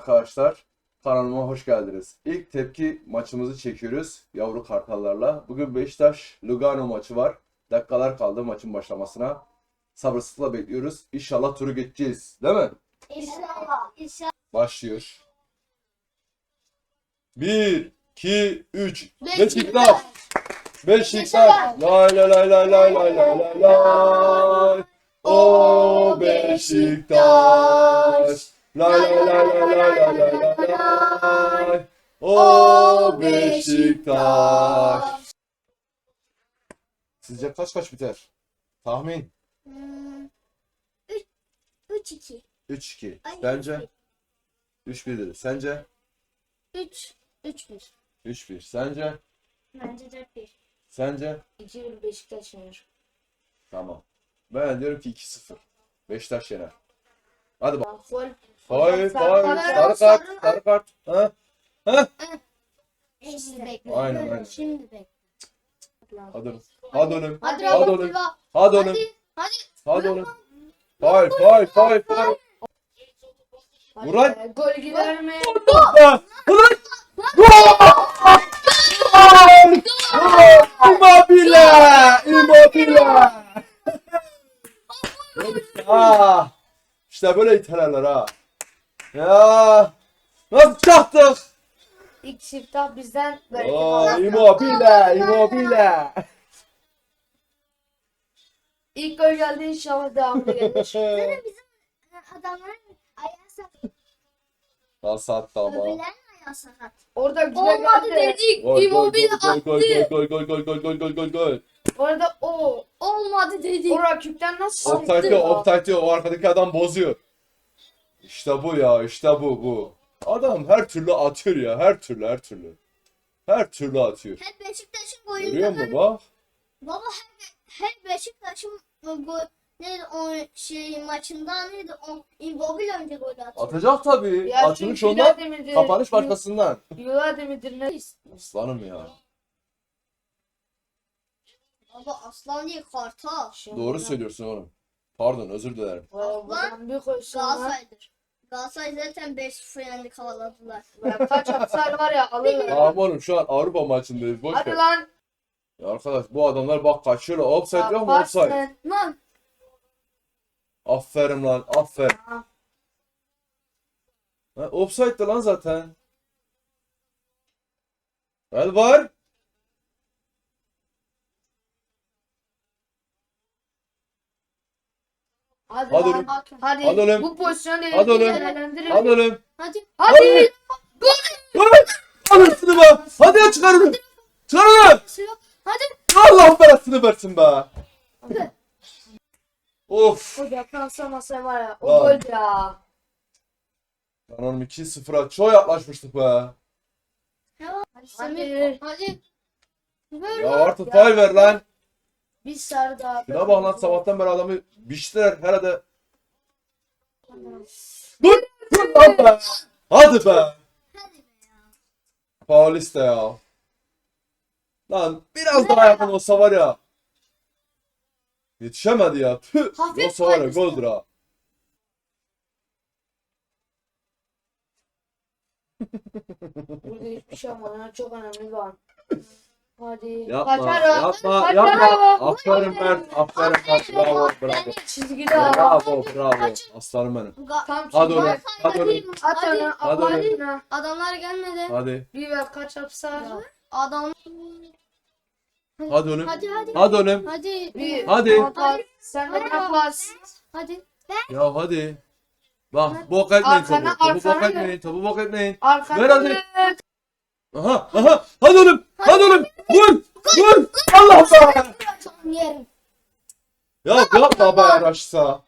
arkadaşlar. Kanalıma hoş geldiniz. İlk tepki maçımızı çekiyoruz yavru kartallarla. Bugün Beşiktaş Lugano maçı var. Dakikalar kaldı maçın başlamasına. Sabırsızlıkla bekliyoruz. İnşallah turu geçeceğiz. Değil mi? İnşallah. İnşallah. Başlıyor. 1 2 3 Beşiktaş. Beşiktaş. Lay lay lay lay lay lay lay lay. O Beşiktaş. Lay lay lay lay lay lay lay lay lay. O Beşiktaş. Sizce kaç kaç biter? Tahmin Hmm, üç- üç iki. 3-2. Ay, Sence? 3-1 dedi. Sence? Üç. Üç bir. 3-1. Sence? Bence dört bir. Sence? 2-1 Beşiktaş yenir. Tamam. Ben diyorum ki 2-0. Beşiktaş yener. Hadi bak. Gol. Hayır, Sarı hayır. kart. Sarı kart, sarı kart. Ha? Şimdi bekle. Aynen, aynen. Şimdi bekle. Hadi. Hadi oğlum. Hadi Hadi oğlum. Hadi oğlum. Hadi. Hadi. Oğlum. Hayır, hayır, hayır, hayır. Murat. Gol gider mi? Gol! Immobile! Immobile! Ah! İşte böyle itelerler ha. Ya! Nasıl çaktık? İlk siftah bizden bereket Aa, alır. immobile, immobile. İlk gol geldi inşallah devamlı gelir. Zaten bizim e, adamların ayağı sakat. Nasat tamam. Öbürlerin ayağı sakat. Orada güzel Olmadı geldi. dedik. Gol, gol, Immobile gol, attı. gol, gol, gol, gol, gol, gol, gol, gol, gol. Orada o. Olmadı dedik. O rakipten nasıl Offside sıktı? diyor. O arkadaki adam bozuyor. İşte bu ya, işte bu, bu. Adam her türlü atıyor ya, her türlü, her türlü. Her türlü atıyor. Hep Beşiktaş'ın Görüyor golünde musun bak? Baba hep, hep Beşiktaş'ın gol neydi o şey maçında neydi o Immobile önce gol atıyor. Atacak tabii. Ya Açılış çünkü ondan, Yulademir'dir. kapanış başkasından. Yulademir'dir ne? Aslanım ya. Baba aslan değil kartal. Doğru söylüyorsun oğlum. Pardon, özür dilerim. Buradan bir koysunlar. Galatasaray'dır. Galatasaray zaten 5-0 yendi havaladılar. Kaç atsar var ya alırlar. Tamam oğlum şu an Avrupa maçındayız. Boş Hadi ver. lan. Ya arkadaş bu adamlar bak kaçıyorlar. Offside yok mu? Yaparsın. Offside. Lan Aferin lan, aferin. Ha. Lan zaten. El var. Hadi, Hadi oğlum. Hadi. Hadi oğlum. Bu pozisyonu Hadi oğlum. değerlendirin. Hadi oğlum. hadi. Hadi. Hadi. Anasını be. Hadi ya çıkar onu. Çıkar onu. Hadi. Allah belasını versin be. Of. O defransa masa var ya. O Lan. gol ya. Lan oğlum 2-0'a çok yaklaşmıştık be. Hadi. Hadi. Hadi. Ver Ya artık faul ver lan. Bir sarı daha. Şuna bak lan sabahtan beri adamı biçtiler herhalde. Dur. Dur lan be. Hadi be. Paulista ya. Lan biraz daha yakın olsa var ya. Yetişemedi ya. Tüh. Hafif Olsa var ya Paulista. goldür ha. Burada hiçbir şey olmadan çok önemli bir an. Hadi. Yapma, Kaçar yapma, yapma. o. Aferin Mert, aferin Mert. Bravo, bravo. Çizgide al. Bravo, bravo. Aslanım benim. Tam Hadi oğlum, hadi oğlum. At Hadi. onu. Hadi oğlum. Hadi. Adamlar gelmedi. Hadi, Bir ver kaç yapsa. Adam. hadi oğlum. Hadi hadi. Hadi oğlum. Hadi. Bir. Hadi. Sen de Hadi. pas. Hadi. Ya hadi. Bak, bok etmeyin topu. Arkana, Topu bok arkana etmeyin, topu bok etmeyin. Arkana. Ver hadi. Aha, aha. Hadi oğlum, hadi oğlum. Vur, vur. Allah be. Yerim. Ya yapma be Raşsa.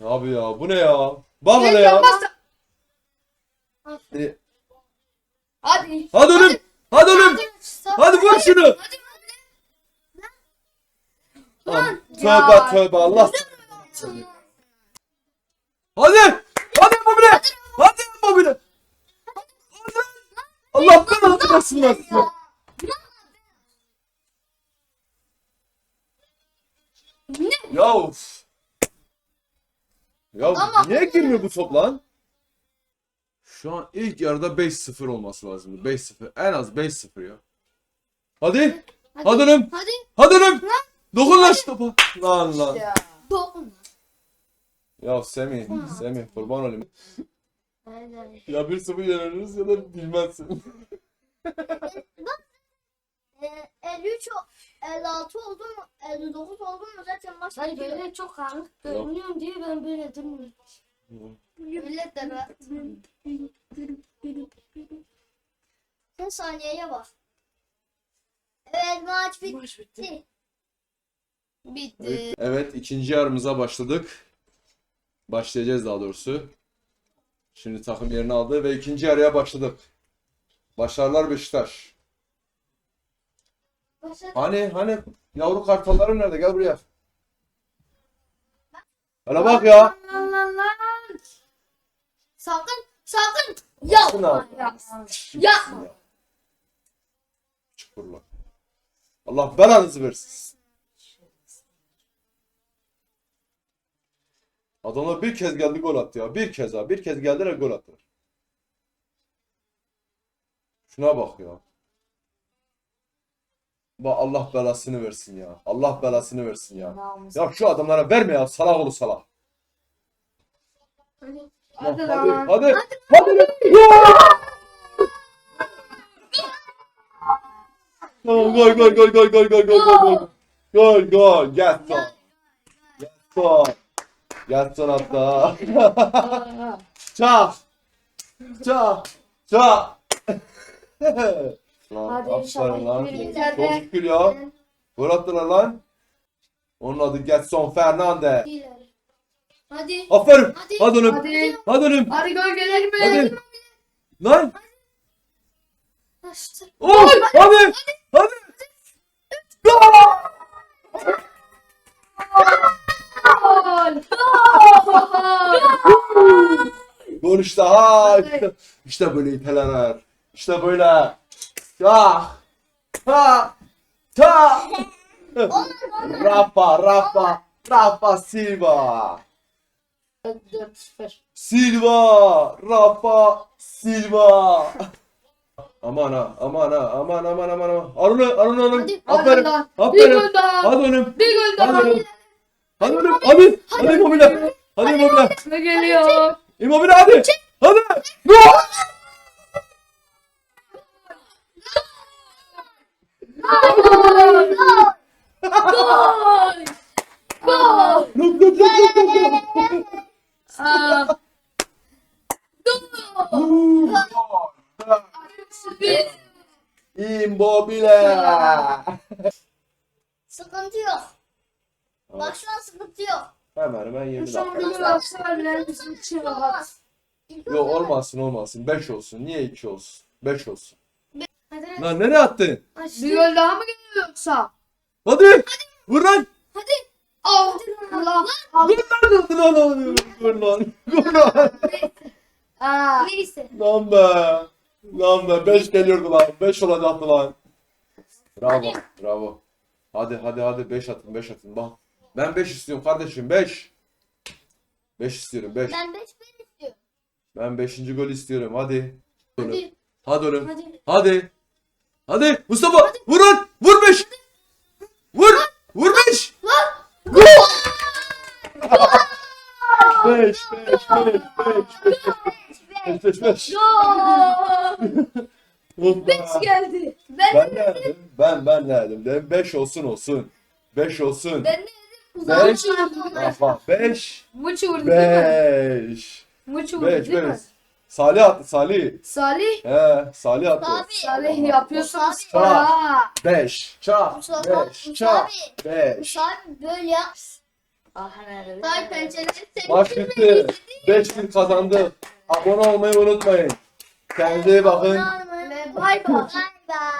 Abi ya bu ne ya? Bak hele ya. E, Hadi. Hadi oğlum. Hadi oğlum. Hadi vur şunu. Lan, tövbe Ya. tövbe Allah. Hadi. Hadi. Hadi mobile. Hadi. Allah belanı lan size. Ya of. Ya Ama- niye girmiyor bu top lan? Şu an ilk yarıda 5-0 olması lazım. 5-0. En az 5-0 ya. Hadi. Hadi. Hadi oğlum. Hadi. Hadi oğlum. Dokun lan şu topa. Lan lan. Ya. Dokun. Ya Semih. Semih kurban olayım. Ya 1-0 yeniliriz ya da bilmezsin. Ee, 53 o- 56 oldu mu? 59 oldu mu zaten maç Hani bitiyor. böyle çok karanlık görünüyor diye ben böyle durmuyorum. Millet de rahat. Sen saniyeye bak. Evet maç bitti. Maç bitti. Bitti. Evet ikinci yarımıza başladık. Başlayacağız daha doğrusu. Şimdi takım yerini aldı ve ikinci yarıya başladık. Başarılar Beşiktaş. Hani hani yavru kartallarım nerede? Gel buraya. Hala bak ya. Lan lan lan. Sakın sakın yapma. Ya. Yapma. Çukurlar. Allah belanızı versin. Adamlar bir kez geldi gol attı ya. Bir kez ha. Bir kez geldiler gol attılar. Şuna bak ya. Bak Allah belasını versin ya. Allah belasını versin ya. Namus. Ya şu adamlara verme ya. Salak oğlu salak. Hadi hadi, lan. hadi. Hadi. Tamam gol gol gol gol gol gol gol gol gol. Gol gol. Getson. Getson. Getson hatta. Çak. Çak. Çak. Lan Hadi aferin inşallah lan. bir Çok şükür ya. Gol attılar lan. Onun adı Getson Fernandez. Hadi. Aferin. Hadi. Hadi oğlum. Hadi. Hadi oğlum. Hadi gol gelir mi? Hadi. Lan. Oğlum. Hadi. Hadi. Gol. Gol. Gol. Gol işte ha. İşte, işte böyle iteler. İşte böyle. Ya. Ha. Ta. Rafa, Rafa, Rafa Silva. 4-0. Silva, Rafa Silva. Aman ha, aman ha, aman aman aman Arunu, Arunu. Hadi. Aferin, aferin. Hadi oğlum. Bir gol daha. Hadi oğlum. Hadi oğlum, hadi. Hadi Immobile. Hadi Immobile. Ne geliyor? Immobile hadi. Hadi. Gol. Gol. Gol. Yok, yok, yok, yok, yok, yok. Aa. Gol. Bir. Immobile. Sıkıntı yok. Bak şu an sıkıntı yok. Hemen hemen 20 Şu an bir dakika. gol atsalar bile bizim için rahat. İlk Yok önce- olmasın olmasın. 5 olsun. Niye 2 olsun? 5 olsun. Hadi. Lan nereye attın? Bir gol daha mı geliyor yoksa? Hadi. Vur lan. Hadi. Allah. Allah. Gol lan attın lan. lan. Gol lan. Gol lan. Aa. Neyse. Lan be. Lan be. 5 geliyordu lan. 5 olacaktı lan. Bravo. Bravo. Hadi hadi hadi 5 atın 5 atın. Bak. Ben 5 istiyorum kardeşim 5. 5 istiyorum 5. Ben 5 ben istiyorum. Ben 5. gol istiyorum hadi. Hadi. Hadi oğlum. Hadi. Hadi. Hadi Mustafa vur lan. Vur 5. Vur. Vur 5. Gol. 5 5 5 5 5 5 5 Gol. Beş geldi. Ben, Ben ne dedim? Ben ben ne dedim? Dedim 5 olsun olsun. 5 olsun. Ben ne Uzağa Beş. vurdu. Bak bak 5 Muç vurdu değil mi? 5 Muç vurdu 5 değil mi? 5 Salih attı Salih. Salih. He Salih attı. Salih yapıyorsun Mustafa. spor ha. 5 çak Mustafa. 5 Mustafa çak abi. 5 Mustafa abi böyle yap. Ah nerede? Sağ pençeleri. Maç bitti. 5 bin kazandı. Abone olmayı unutmayın. Kendinize iyi bakın. Ve bay bay. Bay bay.